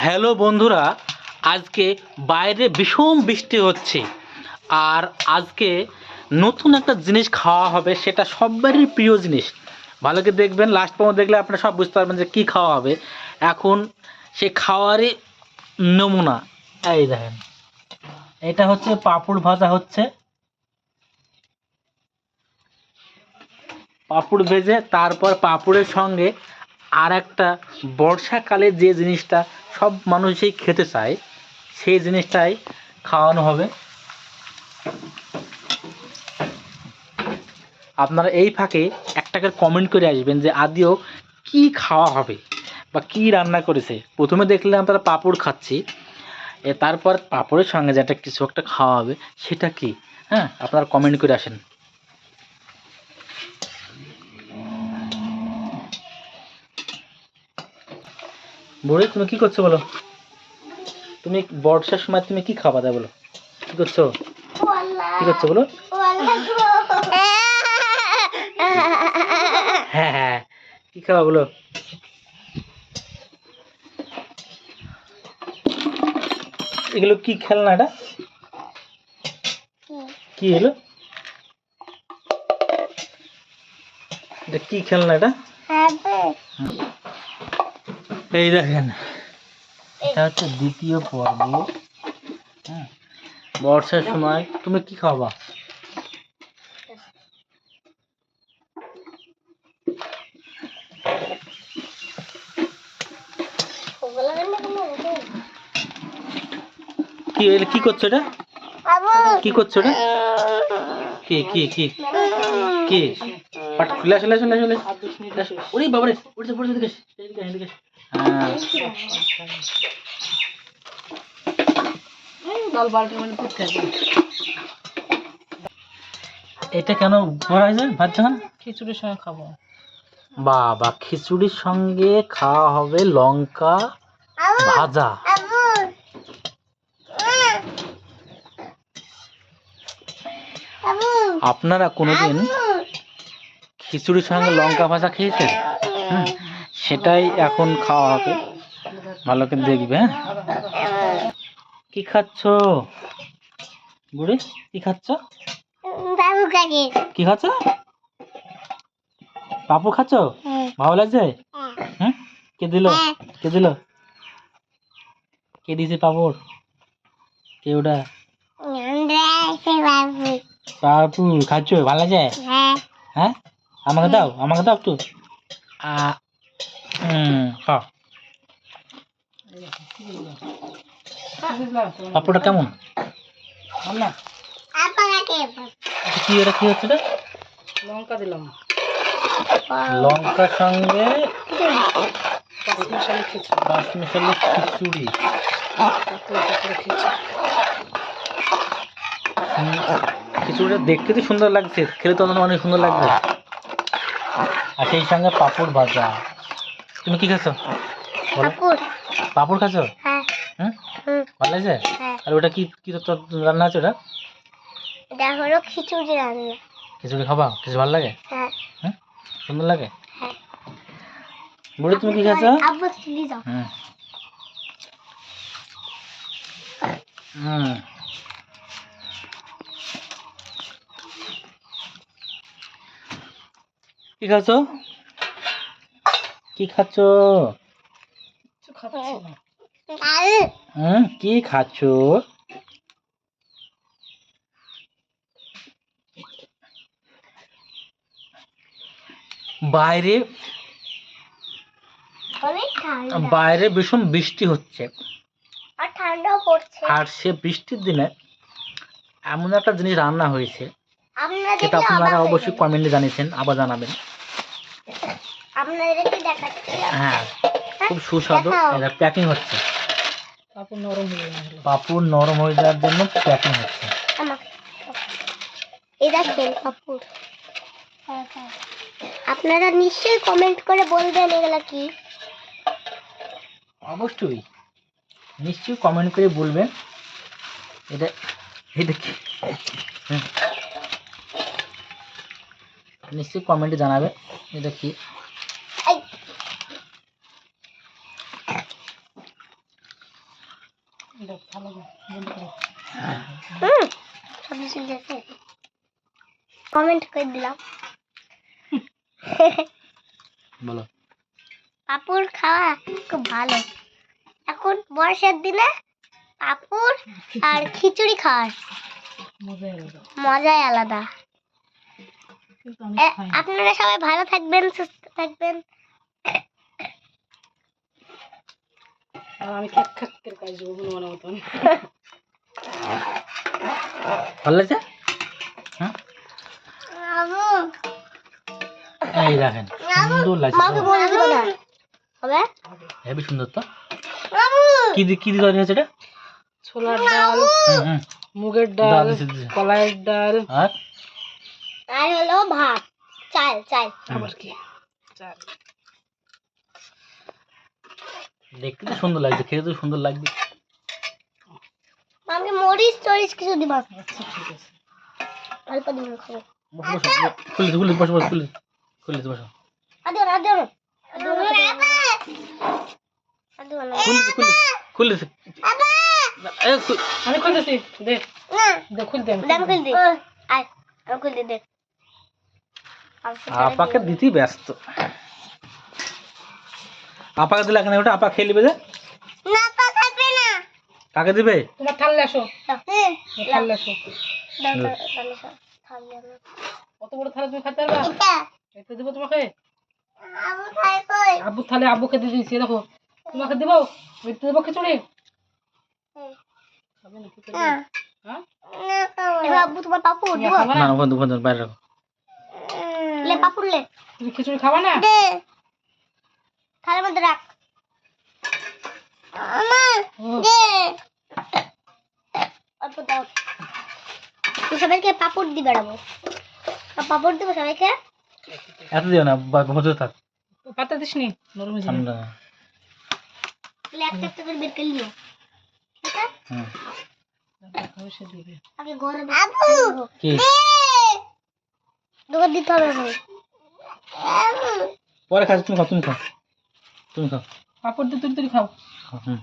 Hello বন্ধুরা, আজকে বাইরে ভীষণ বৃষ্টি হচ্ছে আর আজকে নতুন একটা জিনিস খাওয়া হবে, সেটা সবারই প্রিয় জিনিস। ভালো করে দেখবেন লাস্ট পর্যন্ত দেখলে আপনারা সব বুঝতে পারবেন যে কী খাওয়া হবে। এখন সে খাওয়ারই নমুনা। এই দেখেন, এটা হচ্ছে পাঁপড় ভাজা হচ্ছে। পাঁপড় ভেজে তারপর পাঁপড়ের সঙ্গে আর একটা বর্ষাকালে যে জিনিসটা সব মানুষই খেতে চায়, সেই জিনিসটাই খাওয়ানো হবে। আপনারা এই ফাঁকে একটাকে কমেন্ট করে আসবেন যে, আদিও, কি খাওয়া হবে বা কি রান্না করেছে? প্রথমে দেখলাম তারা পাঁপড় খাচ্ছি। এ তারপর পাঁপড়ের সঙ্গে যেটা কিছু একটা খাওয়া হবে, সেটা কি? হ্যাঁ আপনারা কমেন্ট করে আসেন। বুড়ি তুমি কি করছ বলো? তুমি বর্ষার সময় তুমি কি খাবা দেয় বলো? কি করছ? কি করছ বলো? হ্যাঁ হ্যাঁ। কি খাবা বলো? এগুলো কি খেলনা এটা? কি এলো? এটা কি খেলনা এটা? এই দেখেন এটা হচ্ছে দ্বিতীয় পর্ব হ্যাঁ? বর্ষার সময় তুমি কি খাবা? কি কি করছ এটা? কি করছ এটা? কি কি কি? কি? পাট খুলে আসলে আসলে আসলে ওরে বাবারে উঠে পড়ে এদিকে এসে, এদিকে হ্যাঁ এটা কেন করা হয়েছে ভাত যখন? খিচুড়ির সঙ্গে খাব। বাবা খিচুড়ির সঙ্গে খাওয়া হবে লঙ্কা ভাজা। আপনারা কোনোদিন খিচুড়ির সঙ্গে লঙ্কা ভাজা খেয়েছেন? হুম, সেটাই এখন খাওয়া হবে। ভালো করে দেখবে হ্যাঁ? কি খাচ্ছ? বুড়ি কি খাচ্ছ? বাবু কাকে? কি খাচ্ছ? পাপু খাচ্ছ? ভালো লাগছে? হুম কে দিল? কে দিল? কে দিয়েছে পাপড়? কে ওটা? বাবু। পাপু খাচ্ছ? ভালো লাগছে? হ্যাঁ। হ্যাঁ? আমাকে দাও আমাকে দাও একটু। আ খাও পাপড়টা কেমন? লঙ্কা দিলাম লঙ্কার সঙ্গে পাঁচ মশালি খিচুড়ি খিচুড়িটা দেখতে তো সুন্দর লাগছে, খেলে তো অনেক সুন্দর লাগবে। আর সেই সঙ্গে পাঁপড় ভাজা। তুমি কি খাচ্ছ পাঁপড়। খাচ্ছ হ্যাঁ। ভালো লাগছে? হ্যাঁ। আর ওটা কি কি রান্না আছে ওটা? এটা হলো খিচুড়ি রান্না। খিচুড়ি খাবা? কিছু ভালো লাগে? হ্যাঁ। সুন্দর লাগে? হ্যাঁ। বুড়ি তুমি কি খাচ্ছ আব্বু চিলি হুম। হুম। কি খাচ্ছ? কি খাচ্ছ? হুম কি খাচ্ছ? বাইরে বাইরে ভীষণ বৃষ্টি হচ্ছে। আর ঠান্ডাও পড়ছে। আর সে বৃষ্টির দিনে এমন একটা জিনিস রান্না হয়েছে আপনারা সেটা আপনারা অবশ্যই। কমেন্টে জানিয়েছেন আবার জানাবেন। আপনাদেরকে দেখাচ্ছি। হ্যাঁ খুব সুস্বাদু। এটা প্যাকিং হচ্ছে। নরম হয়ে নরম হয়ে যাওয়ার জন্য প্যাকিং হচ্ছে। এই দেখেন আপনারা নিশ্চয়ই কমেন্ট করে বলবেন এগুলা কি। অবশ্যই। নিশ্চয়ই কমেন্ট করে বলবেন। এটা এটা কি? হুম। নিশ্চয়ই কমেন্টে জানাবে এটা কি এই দেখ ভালো করে, বন্ধ করো। হুম সব কিছু দেখে কমেন্ট করে দিলাম। বলো। পাপুর খাওয়া খুব ভালো। এখন বর্ষার দিনে পাপুর আর খিচুড়ি খাওয়ার মজাই আলাদা। আপনারা সবাই ভালো থাকবেন সুস্থ থাকবেন। আর আমি খ্যাক খ্যাক করে কাজ দেবো হনুমানের মতন। ভালো লাগছে? হ্যাঁ? এই দেখেন সুন্দর লাগছে মাকে বলে দিব না। হবে? হেবি সুন্দর তো। কি দি কি দিয়ে তৈরি হয়েছে এটা? ছোলার ডাল। মুগের ডাল। কলাইয়ের ডাল। আর? আর হলো ভাত। চাল চাল। আবার কি? চাল। দেখতে তো সুন্দর লাগছে খেতে তো সুন্দর লাগবে। মাকে মরিচ টরিচ কিছু দিব আচ্ছা ঠিক আছে অল্প দিব খাব। খুলে খুলে বসো বসো খুলে খুলে বসো। খুলে খুলে খুলে আমি খুলতেছি দে। দে খুলতে আমি খুল দি আয় আমি খুল দি। দে আপাকে দিতেই ব্যস্ত। আপাকে দিলে এখানে ওটা? আপা খেয়ে নেবে যে? না পা খাবে না। কাকে দিবে? তোমার থাললে আসো। হ্যাঁ থাললে আসো। অত বড় থালা তুমি খেতে পারবা? এটা। দেবো তোমাকে? আবু খাই কই? আব্বু থালে আব্বু খেতে দিয়েছি দেখো। তোমাকে দেবো? ওইটা দেবো খিচুড়ি? খাবে না খিচুড়ি হ্যাঁ? খাবা না। থালার মধ্যে রাখ। আমা ও, দে অল্প দাও। সবাইকে পাপড় দি বেড়াবো। পাপড় দেবো সবাইকে? এত দিও না বা- হতে থাক। পাতা দিস নি নরম হয়ে যাবে। ঠান্ডা। তাহলে একটা একটা করে বের করে নিও। দিবে আগে ঘরে আবু! কি? দোকান দিতে হবে পরে খাচ্ছি তুমি খাও তুমি খাও। তুমি খাও। পাপড় দিয়ে তুলি তুলি খাও। হুম।